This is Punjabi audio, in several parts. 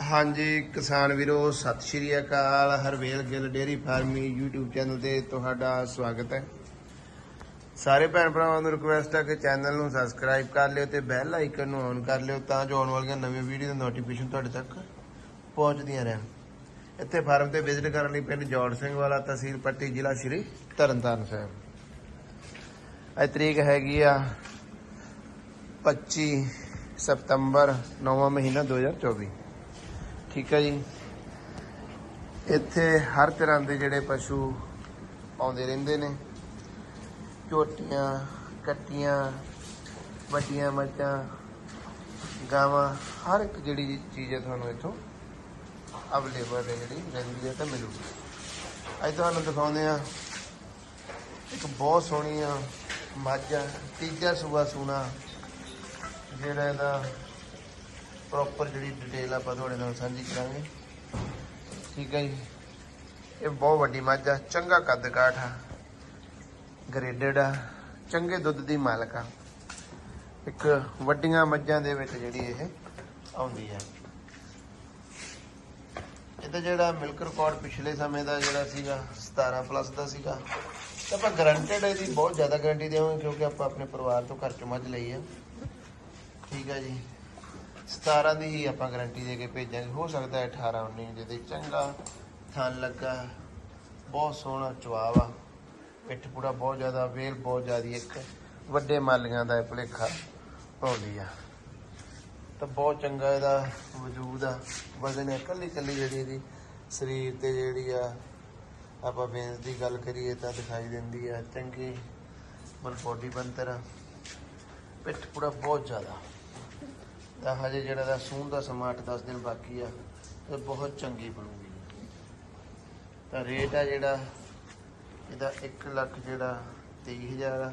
ਹਾਂਜੀ, ਕਿਸਾਨ ਵੀਰੋ, ਸਤਿ ਸ਼੍ਰੀ ਅਕਾਲ। ਹਰਵੇਲ ਗਿੱਲ ਡੇਅਰੀ ਫਾਰਮੀ YouTube ਚੈਨਲ ਤੇ ਤੁਹਾਡਾ ਸਵਾਗਤ ਹੈ। ਸਾਰੇ ਭੈਣ ਭਰਾਵਾਂ ਨੂੰ ਰਿਕੁਐਸਟ ਹੈ ਕਿ ਚੈਨਲ ਨੂੰ ਸਬਸਕ੍ਰਾਈਬ ਕਰ ਲਿਓ ਤੇ ਬੈਲ ਆਈਕਨ ਨੂੰ ਔਨ ਕਰ ਲਿਓ ਤਾਂ ਜੋ ਆਉਣ ਵਾਲੀਆਂ ਨਵੀਆਂ ਵੀਡੀਓ ਦੀ ਨੋਟੀਫਿਕੇਸ਼ਨ ਤੁਹਾਡੇ ਤੱਕ ਪਹੁੰਚਦੀਆਂ ਰਹਿਣ। ਇੱਥੇ ਫਾਰਮ ਤੇ ਵਿਜ਼ਿਟ ਕਰਨ ਲਈ ਪਿੰਡ ਜੋੜ ਸਿੰਘ ਵਾਲਾ, ਤਹਿਸੀਲ ਪੱਟੀ, ਜ਼ਿਲ੍ਹਾ ਸ਼੍ਰੀ ਤਰਨਤਾਰਨ ਸਾਹਿਬ। ਅੱਜ ਤਰੀਕ ਹੈਗੀ ਆ 25 ਸਤੰਬਰ 9ਵਾਂ ਮਹੀਨਾ 2024 ਠੀਕ ਹੈ ਜੀ। ਇੱਥੇ ਹਰ ਤਰ੍ਹਾਂ ਦੇ ਜਿਹੜੇ ਪਸ਼ੂ ਆਉਂਦੇ ਰਹਿੰਦੇ ਨੇ। ਝੋਟੀਆਂ, ਕੱਟੀਆਂ ਵੱਡੀਆਂ ਮੱਝਾਂ, ਗਾਵਾਂ, ਹਰ ਇੱਕ ਜਿਹੜੀ ਚੀਜ਼ ਹੈ ਤੁਹਾਨੂੰ ਇੱਥੋਂ ਅਵੇਲੇਬਲ ਹੈ ਜਿਹੜੀ, ਰਹਿੰਦੀ ਹੈ ਤਾਂ ਮਿਲੂਗੀ। ਅੱਜ ਤੁਹਾਨੂੰ ਦਿਖਾਉਂਦੇ ਆ ਇੱਕ ਬਹੁਤ ਸੋਹਣੀ ਆ ਮੱਝ ਆ, ਤੀਜਾ ਸੂਆ ਸੂਣਾ ਜਿਹੜਾ ਇਹਦਾ ਪ੍ਰੋਪਰ ਜਿਹੜੀ ਡਿਟੇਲ ਆਪਾਂ ਤੁਹਾਡੇ ਨਾਲ ਸਾਂਝੀ ਕਰਾਂਗੇ। ਠੀਕ ਹੈ ਜੀ। ਇਹ ਬਹੁਤ ਵੱਡੀ ਮੱਝ ਆ, ਚੰਗਾ ਕੱਦ ਕਾਠ ਆ ਗ੍ਰੇਡਡ ਆ, ਚੰਗੇ ਦੁੱਧ ਦੀ ਮਾਲਕ ਆ। ਇੱਕ ਵੱਡੀਆਂ ਮੱਝਾਂ ਦੇ ਵਿੱਚ ਜਿਹੜੀ ਇਹ ਆਉਂਦੀ ਹੈ ਇਹਦਾ ਜਿਹੜਾ ਮਿਲਕ ਰਿਕਾਰਡ ਪਿਛਲੇ ਸਮੇਂ ਦਾ ਜਿਹੜਾ ਸੀਗਾ 17 ਪਲੱਸ ਦਾ ਸੀਗਾ। ਤੇ ਆਪਾਂ ਗਰੰਟਡ ਇਹਦੀ ਬਹੁਤ ਜ਼ਿਆਦਾ ਗਾਰੰਟੀ ਦੇਵਾਂਗੇ ਕਿਉਂਕਿ ਆਪਾਂ ਆਪਣੇ ਪਰਿਵਾਰ ਤੋਂ ਘਰ ਚੋਂ ਮੱਝ ਲਈ ਆ। ਠੀਕ ਹੈ ਜੀ। 17 ਦੀ ਹੀ ਆਪਾਂ ਗਾਰੰਟੀ ਦੇ ਕੇ ਭੇਜਾਂਗੇ। ਹੋ ਸਕਦਾ ਹੈ 18 19 ਜਿਹਦੇ ਚੰਗਾ। ਥਣ ਲੱਗਾ। ਬਹੁਤ ਸੋਹਣਾ ਚਵਾਵ ਆ। ਪਿੱਠ ਪੂੜਾ ਬਹੁਤ ਜ਼ਿਆਦਾ, ਵੇਲ ਬਹੁਤ ਜ਼ਿਆਦੀ ਇੱਕ ਵੱਡੇ ਮਾਲੀਆਂ ਦਾ ਇਹ ਭੁਲੇਖਾ ਪਾਉਂਦੀ ਆ। ਤਾਂ ਬਹੁਤ ਚੰਗਾ ਇਹਦਾ ਵਜੂਦ ਆ। ਵਜ਼ਨ ਹੈ ਕੱਲੀ ਕੱਲੀ ਜਿਹੜੀ ਇਹਦੀ ਸਰੀਰ ਤੇ ਜਿਹੜੀ ਆ, ਆਪਾਂ ਬੇਸ ਦੀ ਗੱਲ ਕਰੀਏ ਤਾਂ ਦਿਖਾਈ ਦਿੰਦੀ ਆ। ਚੰਗੀ ਮਨ ਬੋਡੀ ਬੰਤਰ ਆ। ਪਿੱਠ ਪੂੜਾ ਬਹੁਤ ਜ਼ਿਆਦਾ। ਤਾਂ ਹਜੇ ਜਿਹੜਾ ਦਾ ਸੂਣ ਦਾ ਸਮਾਂ 8-10 ਦਿਨ ਬਾਕੀ ਆ, ਤੇ ਬਹੁਤ ਚੰਗੀ ਬਣੂਗੀ। ਤਾਂ ਰੇਟ ਆ ਜਿਹੜਾ, ਇਹਦਾ 1 ਲੱਖ ਜਿਹੜਾ 23000 ਆ,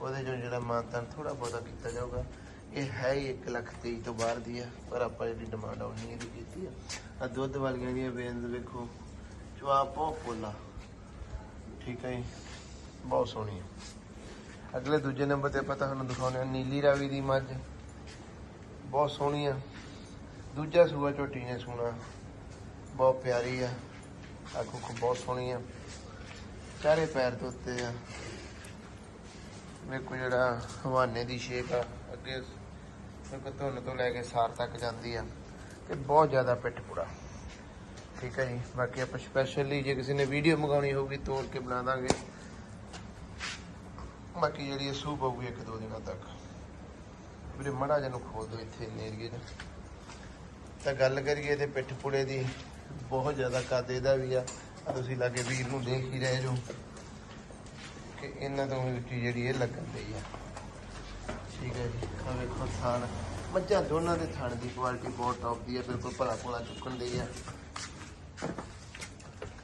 ਉਹਦੇ ਚੋਂ ਜਿਹੜਾ ਮਾਨਤਾਨ ਥੋੜਾ ਬਹੁਤਾ ਕੀਤਾ ਜਾਊਗਾ। ਇਹ ਹੈ ਹੀ 1 ਲੱਖ 23 ਤੋਂ ਬਾਹਰ ਦੀ ਆ, ਪਰ ਆਪਾਂ ਜਿਹੜੀ ਡਿਮਾਂਡ ਆਉਣੀ ਇਹਦੀ ਕੀਤੀ ਆ। ਆ ਦੁੱਧ ਵਾਲੀਆਂ ਦੀਆਂ ਬੇਨਜ਼ ਵੇਖੋ, ਜਵਾਬ ਬਹੁਤ ਫੁੱਲਾ ਠੀਕ ਹੈ ਜੀ, ਬਹੁਤ ਸੋਹਣੀ ਆ। ਅਗਲੇ ਦੂਜੇ ਨੰਬਰ ਤੇ ਆਪਾਂ ਤੁਹਾਨੂੰ ਦਿਖਾਉਂਦੇ ਆ ਨੀਲੀ ਰਾਵੀ ਦੀ ਮੱਝ। ਬਹੁਤ ਸੋਹਣੀ ਆ। ਦੂਜਾ ਸੂਆ ਝੋਟੀ ਨੇ ਸੋਹਣਾ ਬਹੁਤ ਪਿਆਰੀ ਆ। ਆਖੋ ਕੋ ਬਹੁਤ ਸੋਹਣੀ ਆ। ਚਾਰੇ ਪੈਰ ਦੇ ਉੱਤੇ ਆ। ਵੇਖੋ ਜਿਹੜਾ ਹਵਾਨੇ ਦੀ ਸ਼ੇਪ ਆ। ਅੱਗੇ ਵੇਖੋ ਧੁੰਨ ਤੋਂ ਲੈ ਕੇ ਸਾਰ ਤੱਕ ਜਾਂਦੀ ਆ। ਤੇ ਬਹੁਤ ਜ਼ਿਆਦਾ ਪਿੱਠ ਪੂਰਾ। ਠੀਕ ਹੈ ਜੀ। ਬਾਕੀ ਆਪਾਂ ਸਪੈਸ਼ਲੀ ਜੇ ਕਿਸੇ ਨੇ ਵੀਡੀਓ ਮੰਗਾਉਣੀ ਹੋਊਗੀ, ਤੋੜ ਕੇ ਬਣਾ ਦਾਂਗੇ। ਬਾਕੀ ਜਿਹੜੀ ਇਹ ਸੂਪ ਹੋਊਗੀ ਇੱਕ ਦੋ ਦਿਨਾਂ ਤੱਕ। ਵੀਰੇ ਮੜਾ ਜਿਹਾ ਨੂੰ ਖੋਲ ਦੋ ਇੱਥੇ ਇੰਨੇ ਏਰੀਏ 'ਚ। ਤਾਂ ਗੱਲ ਕਰੀਏ ਤੇ ਪਿੱਠ ਪੁੜੇ ਦੀ, ਬਹੁਤ ਜ਼ਿਆਦਾ ਕੱਦ ਇਹਦਾ ਵੀ ਆ। ਤੁਸੀਂ ਲਾਗੇ ਵੀਰ ਨੂੰ ਦੇਖ ਹੀ ਰਹੇ ਜੋ ਕਿ ਇਹਨਾਂ ਤੋਂ ਉੱਚੀ ਜਿਹੜੀ ਇਹ ਲੱਗਣ ਦੀ ਆ। ਠੀਕ ਹੈ ਜੀ ਆ ਵੇਖੋ ਥਾਣ ਮੱਝਾਂ ਦੋਨਾਂ ਦੇ ਥਾਣ ਦੀ ਕੁਆਲਿਟੀ ਬਹੁਤ ਟੌਪ ਦੀ ਆ, ਬਿਲਕੁਲ ਭਲਾ ਭੋਲਾ ਚੁੱਕਣ ਦੀ ਆ।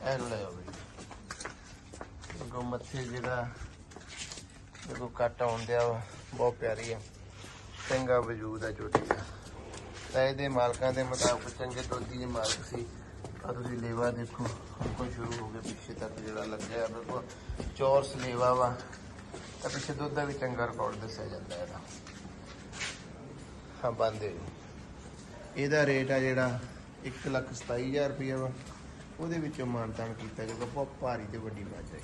ਇਹਨੂੰ ਲੈ ਆਓ ਵੀ ਅੱਗੋਂ ਮੱਥੇ ਜਿਹੜਾ, ਦੇਖੋ ਕੱਟ ਆਉਣ ਦਿਆ ਵਾ, ਬਹੁਤ ਪਿਆਰੀ ਆ। ਚੰਗਾ ਵਜੂਦ ਆ ਚੋਟੀ ਦਾ। ਤਾਂ ਇਹਦੇ ਮਾਲਕਾਂ ਦੇ ਮੁਤਾਬਕ ਚੰਗੇ ਦੁੱਧ ਦੇ ਮਾਲਕ ਸੀ। ਆ ਤੁਸੀਂ ਲੇਵਾ ਦੇਖੋ ਕੋਈ ਸ਼ੁਰੂ ਹੋ ਗਿਆ, ਪਿੱਛੇ ਤੱਕ ਜਿਹੜਾ ਲੱਗਿਆ ਬਿਲਕੁਲ ਚੌਰਸ ਲੇਵਾ ਵਾ। ਤਾਂ ਪਿੱਛੇ ਦੁੱਧ ਦਾ ਵੀ ਚੰਗਾ ਰਿਕਾਰਡ ਦੱਸਿਆ ਜਾਂਦਾ ਇਹਦਾ। ਹਾਂ, ਬੰਦੇ। ਇਹਦਾ ਰੇਟ ਆ ਜਿਹੜਾ 127000 ਰੁਪਏ ਵਾ। ਉਹਦੇ ਵਿੱਚੋਂ ਮਾਨਤਾਨ ਕੀਤਾ ਜਾਊਗਾ, ਬਹੁਤ ਭਾਰੀ ਤੇ ਵੱਡੀ ਮੱਝ ਹੈ।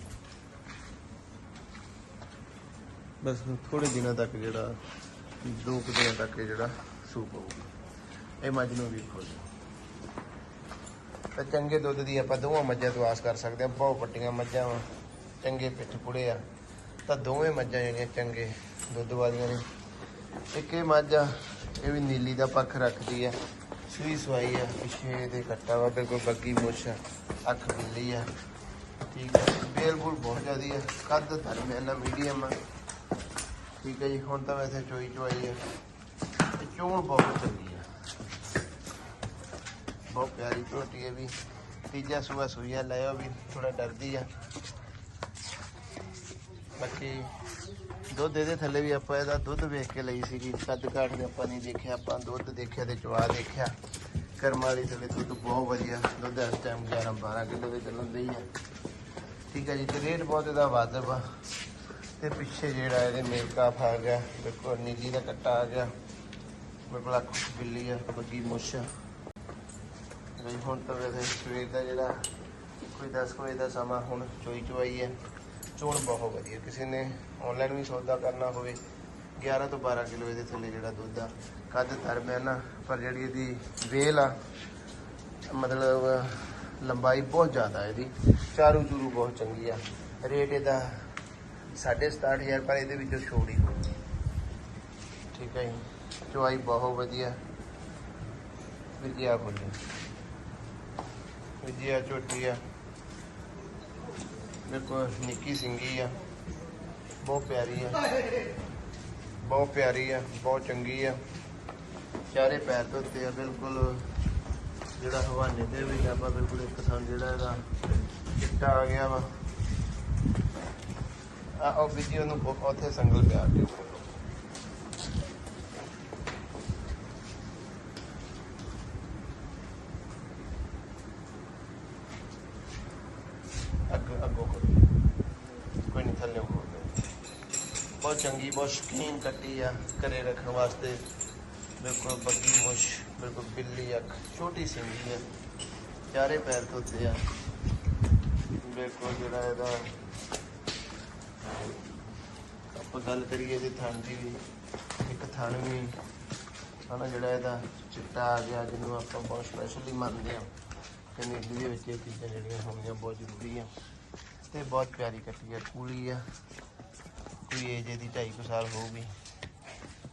ਬਸ ਥੋੜੇ ਦਿਨਾਂ ਤੱਕ ਜਿਹੜਾ ਦੋ ਕੁ ਦਿਨਾਂ ਤੱਕ ਇਹ ਜਿਹੜਾ ਸੂਪ ਹੋਊਗਾ। ਇਹ ਮੱਝ ਨੂੰ ਵੀ ਖੋਲ ਤਾਂ ਚੰਗੇ ਦੁੱਧ ਦੀ ਆਪਾਂ ਦੋਵਾਂ ਮੱਝਾਂ ਤੋਂ ਆਸ ਕਰ ਸਕਦੇ ਹਾਂ। ਬਹੁਤ ਵੱਡੀਆਂ ਮੱਝਾਂ ਵਾ, ਚੰਗੇ ਪਿੱਠ ਪੁੜੇ ਆ। ਤਾਂ ਦੋਵੇਂ ਮੱਝਾਂ ਜਿਹੜੀਆਂ ਚੰਗੇ ਦੁੱਧ ਵਾਲੀਆਂ ਨੇ। ਇੱਕ ਇਹ ਮੱਝ ਆ, ਇਹ ਵੀ ਨੀਲੀ ਦਾ ਪੱਖ ਰੱਖਦੀ ਆ। ਸੂਈ ਸਵਾਈ ਆ, ਪਿੱਛੇ ਦੇ ਕੱਟਾ ਵਾ, ਬਿਲਕੁਲ ਬੱਗੀ ਮੁੱਛ ਆ, ਅੱਖ ਬਿੱਲੀ ਆ। ਠੀਕ ਹੈ ਬੇਲ ਬੁਲ ਬਹੁਤ ਜ਼ਿਆਦੀ ਆ। ਕੱਦ ਦਰਮਿਆਨਾ ਮੀਡੀਅਮ ਆ। ਠੀਕ ਹੈ ਜੀ, ਹੁਣ ਤਾਂ ਵੈਸੇ ਚੋਈ ਚੋਈ ਹੈ। ਤੇ ਚੋਣ ਬਹੁਤ ਚੰਗੀ ਆ। ਬਹੁਤ ਪਿਆਰੀ ਝੋਟੀ ਹੈ ਵੀ। ਤੀਜਾ ਸੂਆ ਸੂਈਆ ਲਿਆ ਵੀ ਥੋੜਾ ਡਰਦੀ ਆ। ਬਾਕੀ ਦੁੱਧ ਇਹਦੇ ਥੱਲੇ ਵੀ ਆਪਾਂ ਇਹਦਾ ਦੁੱਧ ਵੇਖ ਕੇ ਲਈ ਸੀਗੀ। ਕੱਦ ਕਾਠ ਦੇ ਆਪਾਂ ਨਹੀਂ ਦੇਖਿਆ, ਆਪਾਂ ਦੁੱਧ ਦੇਖਿਆ ਤੇ ਚਵਾ ਦੇਖਿਆ। ਕਰਮ ਵਾਲੀ ਥੱਲੇ ਦੁੱਧ ਬਹੁਤ ਵਧੀਆ। ਦੁੱਧ ਇਸ ਟਾਈਮ 11 12 ਕਿਲੋ ਦੇ ਚੱਲਣ ਦੀ ਆ। ਠੀਕ ਹੈ ਜੀ, ਤੇ ਰੇਟ ਬਹੁਤ ਇਹਦਾ ਵਾਜਬ ਆ। ਤੇ ਪਿੱਛੇ ਜਿਹੜਾ ਇਹਦੇ ਮੇਕਅਪ ਆ ਗਿਆ ਬਿਲਕੁਲ ਨੀਲੀ ਦਾ ਕੱਟਾ ਆ ਗਿਆ। ਬਿਲਕੁਲ ਅੱਖ ਬਿੱਲੀ ਆ ਬੱਗੀ ਮੁੱਛ। ਆ ਹੁਣ ਤਾਂ ਵੈਸੇ ਸਵੇਰ ਦਾ ਜਿਹੜਾ ਕੋਈ 10 ਕੁ ਵਜੇ ਦਾ ਸਮਾਂ, ਹੁਣ ਚੋਈ ਚਵਾਈ ਹੈ। ਚੋਣ ਬਹੁਤ ਵਧੀਆ, ਕਿਸੇ ਨੇ ਆਨਲਾਈਨ ਵੀ ਸੌਦਾ ਕਰਨਾ ਹੋਵੇ 11 ਤੋਂ 12 ਕਿਲੋ ਇਹਦੇ ਥੱਲੇ ਜਿਹੜਾ ਦੁੱਧ ਆ, ਕੱਦ ਤਰ ਨਾ, ਪਰ ਜਿਹੜੀ ਇਹਦੀ ਵੇਲ ਆ, ਮਤਲਬ ਲੰਬਾਈ ਬਹੁਤ ਜ਼ਿਆਦਾ ਇਹਦੀ, ਚਾਰੂ ਚੂਰੂ ਬਹੁਤ ਚੰਗੀ ਆ। ਰੇਟ ਇਹਦਾ 6.5000 ਪਰ ਇਹਦੇ ਵਿੱਚੋਂ ਛੋੜ ਹੀ ਹੋਊਗੀ ਠੀਕ ਹੈ ਜੀ? ਚਵਾਈ ਬਹੁਤ ਵਧੀਆ। ਵਿਦਿਆ ਬੋਲੀ ਵਿਦਿਆ ਝੋਟੀ ਆ। ਦੇਖੋ ਨਿੱਕੀ ਸਿੰਗੀ ਆ। ਬਹੁਤ ਪਿਆਰੀ ਆ। ਬਹੁਤ ਪਿਆਰੀ ਆ, ਬਹੁਤ ਚੰਗੀ ਆ। ਚਾਰੇ ਪੈਰ ਦੇ ਉੱਤੇ ਆ, ਬਿਲਕੁਲ ਜਿਹੜਾ ਹਵਾਨੇ ਦੇ ਵੀ ਆਪਾਂ ਬਿਲਕੁਲ ਇੱਕ ਥਾਂ ਜਿਹੜਾ ਇਹਦਾ ਚਿੱਟਾ ਆ ਗਿਆ ਵਾ। ਉਹ ਵੀਡੀਓ ਉਹਨੂੰ ਉੱਥੇ ਸੰਗਲ ਪਿਆ ਕੇ ਅੱਗ ਕੋਈ ਨਹੀਂ ਥੱਲੇ ਹੋ ਬਹੁਤ ਚੰਗੀ, ਬਹੁਤ ਸ਼ਕੀਨ ਕੱਟੀ ਆ ਘਰੇ ਰੱਖਣ ਵਾਸਤੇ। ਬਿਲਕੁਲ ਬੱਗੀ ਮੁਸ਼ ਬਿਲਕੁਲ ਬਿੱਲੀ ਅੱਖ, ਛੋਟੀ ਸਿੰਗੀ ਹੈ ਚਾਰੇ ਪੈਰ ਧੋਤੇ ਆ। ਬਿਲਕੁਲ ਜਿਹੜਾ ਇਹਦਾ ਆਪਾਂ ਗੱਲ ਕਰੀਏ ਇਹਦੇ ਥਣ ਦੀ ਵੀ ਇੱਕ ਥਣ ਵੀ। ਹਨਾ, ਜਿਹੜਾ ਇਹਦਾ ਚਿੱਟਾ ਆ ਗਿਆ, ਜਿਹਨੂੰ ਆਪਾਂ ਬਹੁਤ ਸਪੈਸ਼ਲੀ ਮੰਨਦੇ ਆ ਕਿ ਨੀਲੀ ਦੇ ਵਿੱਚ ਇਹ ਚੀਜ਼ਾਂ ਜਿਹੜੀਆਂ ਹੋਣੀਆਂ ਬਹੁਤ ਜ਼ਰੂਰੀ ਆ। ਤੇ ਬਹੁਤ ਪਿਆਰੀ ਕੱਟੀ ਆ, ਕੂਲੀ ਆ। ਕੋਈ ਏਜ ਇਹਦੀ ਢਾਈ ਕੁ ਸਾਲ ਹੋਊਗੀ।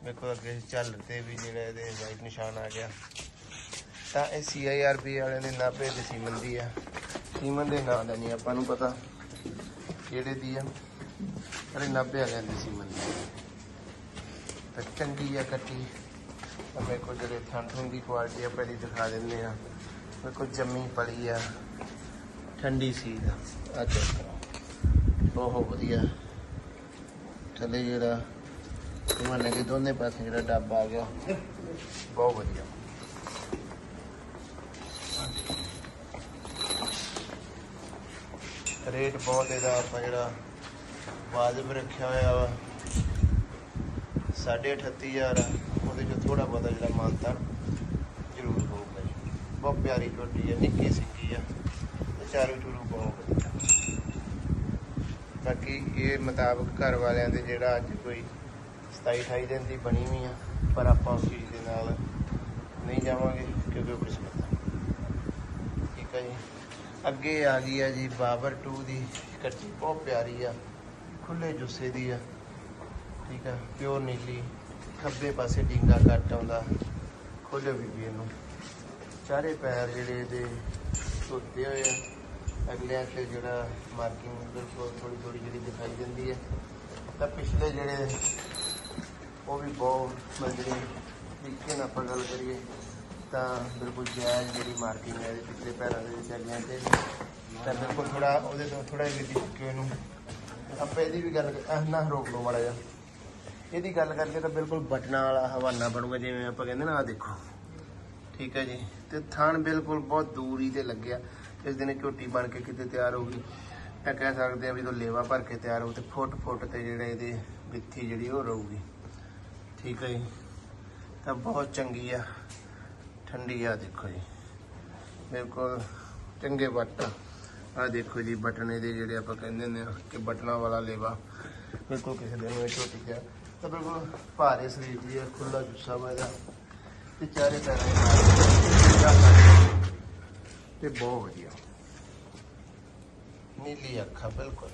ਵੇਖੋ ਅੱਗੇ ਚੱਲ ਤੇ ਵੀ ਜਿਹੜਾ ਇਹਦੇ ਵਾਈਟ ਨਿਸ਼ਾਨ ਆ ਗਿਆ। ਤਾਂ ਇਹ ਸੀਆਈਆਰਪੀ ਵਾਲਿਆਂ ਦੇ ਨਾਭੇ ਦੇ ਸੀਮਨ ਦੀ ਆ। ਸੀਮਨ ਦੇ ਨਾਂ ਦਾ ਨਹੀਂ, ਆਪਾਂ ਨੂੰ ਪਤਾ ਕਿਹੜੇ ਦੀ ਆ। ਅਰੇ ਨਾਭੇ ਵਾਲਿਆਂ ਦੀ ਸੀਮਨ ਦੀ ਤਾਂ ਚੰਗੀ ਆ ਕੱਟੀ। ਤਾਂ ਮੇਰੇ ਕੋਲ ਜਿਹੜੇ ਠੰਡ ਠੁੰਡ ਦੀ ਕੁਆਲਿਟੀ ਆ, ਪਹਿਲੀ ਦਿਖਾ ਦਿੰਦੇ ਆ। ਮੇਰੇ ਕੋਲ ਜੰਮੀ ਪਲੀ ਆ। ਠੰਡੀ ਸੀ ਆ ਚੈੱਕ ਕਰੋ ਬਹੁਤ ਵਧੀਆ। ਥੱਲੇ ਜਿਹੜਾ ਮੰਨ ਕੇ ਦੋਨੇ ਪਾਸੇ ਜਿਹੜਾ ਡੱਬ ਆ ਗਿਆ। ਬਹੁਤ ਵਧੀਆ। ਰੇਟ ਬਹੁਤ ਇਹਦਾ, ਆਪਾਂ ਜਿਹੜਾ ਵਾਜਬ ਰੱਖਿਆ ਹੋਇਆ ਵਾ। 38500 ਆ। ਉਹਦੇ ਚ ਥੋੜਾ ਬਹੁਤਾ ਜਿਹੜਾ ਮਾਨਤਾ ਜ਼ਰੂਰ ਹੋਊਗਾ ਜੀ। ਬਹੁਤ ਪਿਆਰੀ ਝੋਟੀ ਹੈ ਨਿੱਕੀ ਸਿੰਗੀ ਆ। ਤੇ ਚਾਰੂ ਚੂਰੂ ਬਹੁਤ ਵਧੀਆ। ਬਾਕੀ ਇਹ ਮੁਤਾਬਕ ਘਰ ਵਾਲਿਆਂ ਦੇ ਜਿਹੜਾ ਅੱਜ ਕੋਈ 27 28 ਦਿਨ ਦੀ ਬਣੀ ਵੀ ਆ, ਪਰ ਆਪਾਂ ਉਸ ਚੀਜ਼ ਦੇ ਨਾਲ ਨਹੀਂ ਜਾਵਾਂਗੇ ਕਿਉਂਕਿ ਉਹ ਕਿਸਮਤ ਠੀਕ ਹੈ ਜੀ। ਅੱਗੇ ਆ ਗਈ ਆ ਜੀ ਬਾਬਰ 2 ਦੀ ਕੱਟੀ ਬਹੁਤ ਪਿਆਰੀ ਆ। ਖੁੱਲੇ ਜੁੱਸੇ ਦੀ ਆ। ਠੀਕ ਆ, ਪਿਓਰ ਨੀਲੀ, ਖੱਬੇ ਪਾਸੇ ਡਿੰਗਾ ਕੱਟ ਆਉਂਦਾ। ਖੋਲੇ ਬੀਬੀ ਇਹਨੂੰ। ਚਾਰੇ ਪੈਰ ਜਿਹੜੇ ਇਹਦੇ ਧੋਤੇ ਹੋਏ ਆ। ਅਗਲੇ ਤੇ ਜਿਹੜਾ ਮਾਰਕਿੰਗ ਬਿਲਕੁਲ ਥੋੜੀ ਥੋੜੀ ਜਿਹੜੀ ਦਿਖਾਈ ਦਿੰਦੀ ਹੈ ਤਾਂ ਪਿਛਲੇ ਜਿਹੜੇ ਉਹ ਵੀ ਬਹੁਤ ਮੰਦਰੀ ਤਰੀਕੇ ਨਾਲ ਆਪਾਂ ਗੱਲ ਕਰੀਏ, ਤਾਂ ਬਿਲਕੁਲ ਜਾਇਜ਼ ਜਿਹੜੀ ਮਾਰਕਿੰਗ ਹੈ ਇਹਦੇ ਪਿਛਲੇ ਪੈਰਾਂ ਦੇ ਵਿੱਚ ਅਗਲਿਆਂ ਤੇ। ਤਾਂ ਬਿਲਕੁਲ ਥੋੜਾ ਉਹਦੇ ਤੋਂ ਥੋੜਾ ਜਿਹਾ ਚੁੱਕੇ ਨੂੰ ਆਪਾਂ ਇਹਦੀ ਵੀ ਗੱਲ ਕਰ- ਨਾ ਰੋਕ ਲਓ ਮਾੜਾ ਜਿਹਾ। ਇਹਦੀ ਗੱਲ ਕਰਕੇ ਤਾਂ ਬਿਲਕੁਲ ਬਟਨਾਂ ਵਾਲਾ ਹਵਾਨਾ ਬਣੂਗਾ, ਜਿਵੇਂ ਆਪਾਂ ਕਹਿੰਦੇ ਨਾ ਆ ਦੇਖੋ। ਠੀਕ ਹੈ ਜੀ? ਤੇ ਥਣ ਬਿਲਕੁਲ ਬਹੁਤ ਦੂਰੀ ਤੇ ਲੱਗਿਆ। ਇਸ ਦਿਨ ਝੋਟੀ ਬਣ ਕੇ ਕਿਤੇ ਤਿਆਰ ਹੋ ਗਈ। ਤਾਂ ਕਹਿ ਸਕਦੇ ਆ ਵੀ ਜਦੋਂ ਲੇਵਾ ਭਰ ਕੇ ਤਿਆਰ ਹੋਊ ਤੇ ਫੁੱਟ ਫੁੱਟ ਤੇ ਜਿਹੜੇ ਇਹਦੇ ਵਿੱਥੀ ਜਿਹੜੀ ਉਹ ਰਹੂਗੀ। ਠੀਕ ਹੈ ਜੀ? ਤਾਂ ਬਹੁਤ ਚੰਗੀ ਆ। ਠੰਡੀ ਆ, ਦੇਖੋ ਜੀ। ਬਿਲਕੁਲ ਚੰਗੇ ਵੱਟ। ਆ ਦੇਖੋ ਜੀ, ਬਟਨ ਇਹਦੇ ਜਿਹੜੇ ਆਪਾਂ ਕਹਿੰਦੇ ਹੁੰਦੇ ਆ ਕਿ ਬਟਨਾਂ ਵਾਲਾ ਲੇਵਾ। ਬਿਲਕੁਲ ਕਿਸੇ ਦਿਨ ਇਹ ਝੋਟੀ ਗਿਆ। ਤਾਂ ਬਿਲਕੁਲ ਭਾਰੇ ਸਰੀਰ ਦੀ ਹੈ ਖੁੱਲਾ ਜੁੱਸਾ ਵਾ ਇਹਦਾ। ਤੇ ਚਾਰੇ ਪੈਰਾਂ ਦੇ ਤੇ ਬਹੁਤ ਵਧੀਆ। ਨੀਲੀ ਅੱਖਾਂ, ਬਿਲਕੁਲ।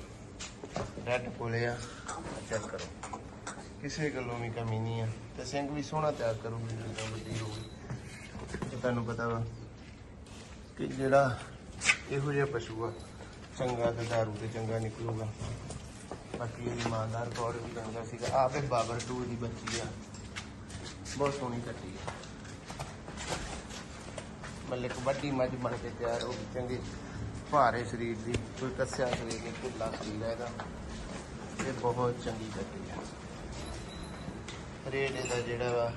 ਰੈੱਡ ਕੋਲੇ ਆ ਚੈੱਕ ਕਰੋ। ਕਿਸੇ ਗੱਲੋਂ ਵੀ ਕਮੀ ਨਹੀਂ ਆ। ਤੇ ਸਿੰਘ ਵੀ ਸੋਹਣਾ ਤਿਆਰ ਕਰੂਗੀ, ਜਦੋਂ ਵੱਡੀ ਹੋਊਗੀ ਤੇ ਤੁਹਾਨੂੰ ਪਤਾ ਵਾ ਕਿ ਜਿਹੜਾ ਇਹੋ ਜਿਹਾ ਪਸ਼ੂ ਆ। ਚੰਗਾ ਤੇ ਦਾਰੂ ਤੇ ਚੰਗਾ ਨਿਕਲੂਗਾ। ਬਾਕੀ ਇਹ ਇਮਾਨਦਾਰ ਗੌਰ ਵੀ ਚੰਗਾ ਸੀਗਾ। ਆਪੇ ਬਾਬਰ 2 ਦੀ ਬੱਚੀ ਆ। ਬਹੁਤ ਸੋਹਣੀ ਕੱਟੀ ਆ। ਮਤਲਬ ਇੱਕ ਵੱਡੀ ਮੱਝ ਬਣ ਕੇ ਤਿਆਰ ਹੋ ਗਈ। ਚੰਗੀ ਭਾਰੇ ਸਰੀਰ ਦੀ। ਕੋਈ ਕੱਸਿਆ ਸਰੀਰ ਨਹੀਂ, ਢਿੱਲਾ ਸਰੀਰ ਹੈ ਇਹਦਾ। ਇਹ ਬਹੁਤ ਚੰਗੀ ਕੱਟੀ ਆ। ਰੇਟ ਇਹਦਾ ਜਿਹੜਾ ਵਾ,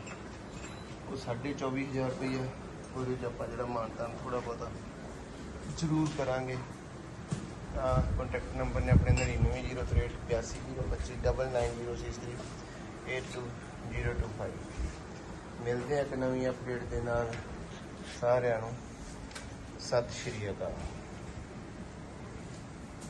ਉਹ 24500 ਰੁਪਈਆ। ਉਹਦੇ ਚ ਆਪਾਂ ਜਿਹੜਾ ਮਾਨਤਾਨ ਥੋੜਾ ਬਹੁਤਾ ਜ਼ਰੂਰ ਕਰਾਂਗੇ ਤਾਂ ਕੰਟੈਕਟ ਨੰਬਰ ਨੇ ਆਪਣੇ 9908829906382025 ਮਿਲਦੇ ਆ ਇੱਕ ਨਵੀਂ ਅਪਡੇਟ ਦੇ ਨਾਲ ਸਾਰਿਆਂ ਨੂੰ ਸਤਿ ਸ਼੍ਰੀ ਅਕਾਲ